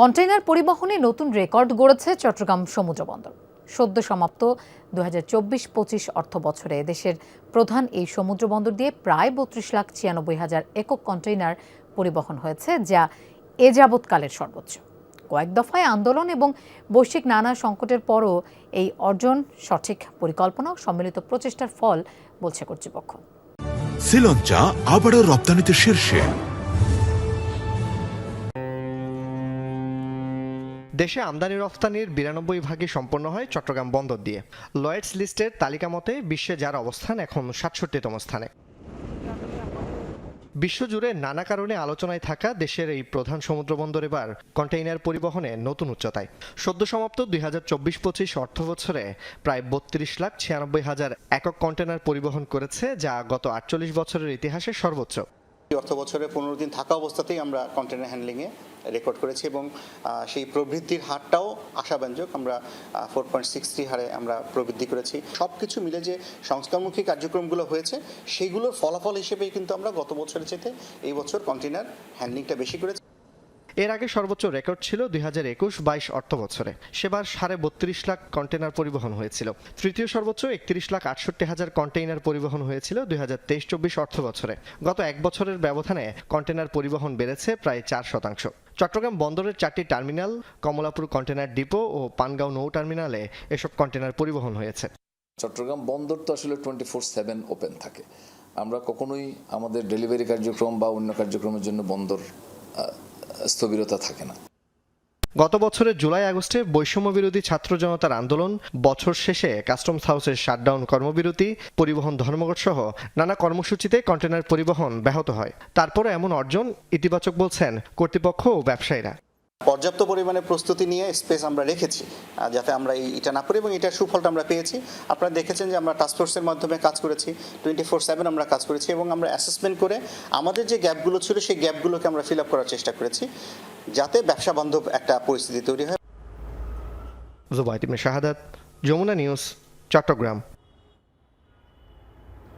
Container পরিবহনে নতুন record গড়েছে Chittagong সমুদ্র বন্দর। সদ্য সমাপ্ত দু হাজার চব্বিশ পঁচিশ অর্থ বছরে দেশের প্রধান এই সমুদ্র বন্দর দিয়ে প্রায় বত্রিশ লাখ ছিয়ানব্বই হাজার একক কন্টেইনার পরিবহন হয়েছে, যা এ যাবৎকালের সর্বোচ্চ। কয়েক দফায় আন্দোলন এবং বৈশ্বিক নানা সংকটের পরও এই অর্জন সঠিক পরিকল্পনা সম্মিলিত প্রচেষ্টার ফল বলছে কর্তৃপক্ষ। শ্রীলঞ্চা আবারও রপ্তানিতে শীর্ষে। দেশে আমদানি রফতানির বিরানব্বই ভাগই সম্পন্ন হয় চট্টগ্রাম বন্দর দিয়ে। লয়েডস লিস্টের তালিকা মতে বিশ্বে যার অবস্থান এখন সাতষট্টিতম স্থানে। বিশ্বজুড়ে নানা কারণে আলোচনায় থাকা দেশের এই প্রধান সমুদ্র বন্দর এবার কন্টেইনার পরিবহনে নতুন উচ্চতায়। সদ্য সমাপ্ত দুই হাজার চব্বিশ পঁচিশ অর্থ বছরে প্রায় বত্রিশ লাখ ছিয়ানব্বই হাজার একক কন্টেনার পরিবহন করেছে, যা গত আটচল্লিশ বছরের ইতিহাসে সর্বোচ্চ। অর্থ বছরে পনেরো দিন থাকা অবস্থাতেই আমরা কন্টেনার হ্যান্ডলিংয়ে রেকর্ড করেছি এবং সেই প্রবৃদ্ধির হারটাও আশাব্যঞ্জক। আমরা ফোর পয়েন্ট সিক্স থ্রি হারে আমরা প্রবৃদ্ধি করেছি। সব কিছু মিলে যে সংস্কারমুখী কার্যক্রমগুলো হয়েছে সেইগুলোর ফলাফল হিসেবেই কিন্তু আমরা গত বছরের চেয়ে এই বছর কন্টেনার হ্যান্ডলিংটা বেশি করেছি। এর আগে সর্বোচ্চ রেকর্ড ছিল দুই হাজার একুশ বাইশ অর্থ বছরে সেবার সাড়ে বত্রিশ লাখ কন্টেনার পরিবহন হয়েছিল। তৃতীয় সর্বোচ্চ একত্রিশ লাখ আটষট্টি হাজার কন্টেইনার পরিবহন হয়েছিল দুই হাজার তেইশ চব্বিশ অর্থ বছরে গত এক বছরের ব্যবধানে কন্টেনার পরিবহন বেড়েছে প্রায় চার শতাংশ। চট্টগ্রাম বন্দরের চারটি টার্মিনাল, কমলাপুর কন্টেনার ডিপো ও পানগাঁও নৌ টার্মিনালে এসব কন্টেনার পরিবহন হয়েছে। চট্টগ্রাম বন্দর তো আসলে টোয়েন্টি ফোর সেভেন ওপেন থাকে। আমরা কখনোই আমাদের ডেলিভারি কার্যক্রম বা অন্য কার্যক্রমের জন্য বন্দর স্থবিরতা থাকে না। গত বছরের জুলাই, আগস্টে বৈষম্য বিরোধী ছাত্র জনতার আন্দোলন, বছর শেষে কাস্টমস হাউসের শাটডাউন কর্মবিরতি, পরিবহন ধর্মঘট সহ নানা কর্মসূচিতে কন্টেনার পরিবহন ব্যাহত হয়। তারপরে এমন অর্জন ইতিবাচক বলছেন কর্তৃপক্ষ ও ব্যবসায়ীরা। পর্যাপ্ত পরিমাণে প্রস্তুতি নিয়ে স্পেস আমরা রেখেছি। যাতে আমরা এটা না করি এবং এটার সুফলটা আমরা পেয়েছি। আপনারা দেখেছেন যে আমরা টাস্কফোর্সের মাধ্যমে কাজ করেছি টোয়েন্টি ফোর সেভেন আমরা কাজ করেছি এবং আমরা অ্যাসেসমেন্ট করে আমাদের যে গ্যাপগুলো ছিল সেই গ্যাপগুলোকে আমরা ফিল আপ করার চেষ্টা করেছি, যাতে ব্যবসা বান্ধব একটা পরিস্থিতি তৈরি হয়। জুবাইদ শাহাদাত, যমুনা নিউজ, চট্টগ্রাম।